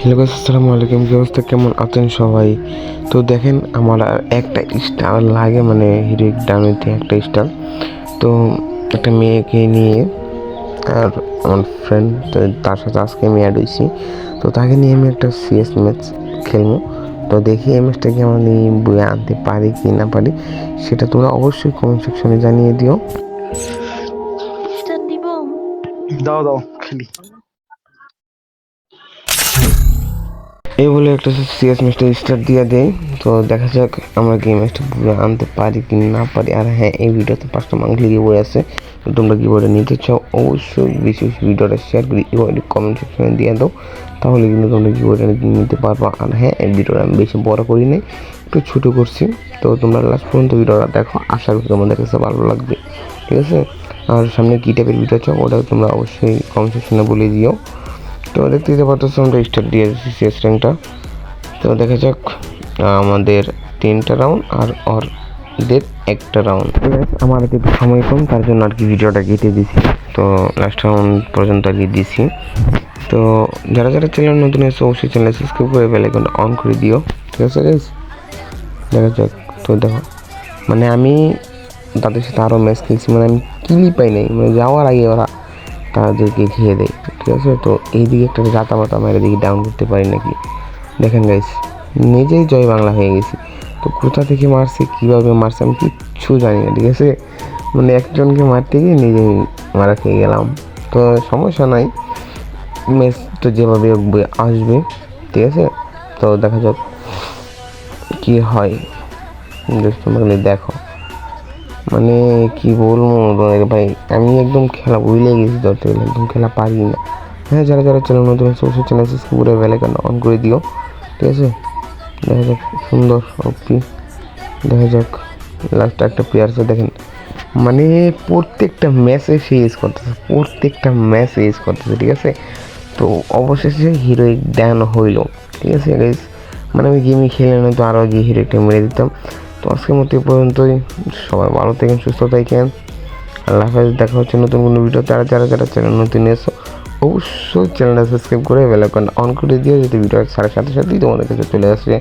Hello guys আসসালামু আলাইকুম। কি অবস্থা? কেমন আছেন সবাই? তো দেখেন আমার আর একটা স্টার লাগে মানে হিরিক ডানুতে একটা স্টার তো একটা মেয়েকে নিয়ে আর আমার ফ্রেন্ড তার সাথে আজকে আমি অ্যাড হয়েছি। তো তাকে নিয়ে আমি একটা সিএস ম্যাচ খেলব। তো দেখি এই ম্যাচটা কি আমি বয়ে আনতে পারি কি না পারি সেটা তোমরা অবশ্যই কমেন্ট সেকশনে জানিয়ে দিও। দাও দাও খেলি। এই বলে একটা সিএস ম্যাচটা স্টার্ট দিয়ে দেয় তো দেখা যাক আমরা কি ম্যাচটা পুরো আনতে পারি কি না পারি। আর হ্যাঁ এই ভিডিওতে পাঁচটা মাংলি গিয়ে আছে। তোমরা কিবোর্ডে নিতে চাও, অবশ্যই বেশি ভিডিওটা শেয়ার করে কিবোর্ডে কমেন্ট সেকশনে দিয়ে দাও। তাহলে কিন্তু তোমরা কিবোর্ডে নিতে পারবা। আর হ্যাঁ এই ভিডিওটা আমি বেশি বড় করি নাই, একটু ছোটো করছি। তো তোমরা লাস্ট পর্যন্ত ভিডিওটা দেখো, আশা করি তোমাদের কাছে ভালো লাগবে। ঠিক আছে? আর সামনে কী টাইপের ভিডিও চাও ওটা তোমরা অবশ্যই কমেন্ট সেকশনে বলে দিও। তো দেখতে পাচ্ছ, আমরা স্টার্ট দিয়ে সিএস র্যাঙ্কটা তো দেখা যাক, আমাদের তিনটা রাউন্ড আর ওরদের একটা রাউন্ড আমার একটু সময় কম, তার জন্য আর কি ভিডিওটা কেটে দিছি তো লাস্ট রাউন্ড পর্যন্ত আর কি দিছি তো যারা যারা চ্যানেল নতুন এসে অবশ্যই চ্যানেল সাবস্ক্রাইব করে বেল আইকনটা অন করে দিও। ঠিক আছে গাইস দেখা যাক, তো দেখো মানে আমি তাদের সাথে আরও ম্যাচ খেলছি মানে আমি কিলি পাই নাই মানে যাওয়ার আগে ওরা তাদেরকে খেয়ে দেয়, ঠিক আছে? তো এইদিকে একটা গাতা মাতা মেরে দিকে ডাউন করতে পারি নাকি? দেখেন গাইস নিজেই জয় বাংলা হয়ে গেছি। তো কোথা থেকে মারছে, কীভাবে মারছে, আমি কিচ্ছু জানি না, ঠিক আছে? মানে একজনকে মারতে গিয়ে নিজেই মারা খেয়ে গেলাম। তো সমস্যা নাই ম্যাচ তো যেভাবে আসবে, ঠিক আছে? তো দেখা যাক কী হয়। খালি দেখো। মানে কি বলব তোমাদের ভাই? আমি একদম খেলা ভুলে গেছি ধরতে গেলে একদম খেলা পারি না। হ্যাঁ যারা যারা চ্যানেল নতুন আছে, অবশ্যই চ্যানেল সাবস্ক্রাইব করে বেলাইকন অন করে দিও, ঠিক আছে? দেখা যাক, সুন্দর ওপি দেখা যাক লাস্ট একটা প্লেয়ার আছে, দেখেন। মানে প্রত্যেকটা ম্যাচে সে ইউজ করতেছে, প্রত্যেকটা ম্যাচে ইউজ করতেছে, ঠিক আছে? তো অবশেষে হিরোইক ড্যান হইল, ঠিক আছে মানে আমি গেমই খেলে নয়তো আরও গিয়ে হিরোইকটা মেরে দিতাম। তো আজকের মতো এই পর্যন্তই। সবাই ভালো থাকেন, সুস্থ থাকেন। আল্লাহ হাফেজ, দেখা হচ্ছে নতুন কোনো ভিডিও তারা যারা যারা চ্যানেল নতুন এসো অবশ্যই চ্যানেলটা সাবস্ক্রাইব করে বেলাইকন অন করে দিয়ে যদি ভিডিও সাড়ে সাথে সাথেই তোমাদের কাছে চলে আসে।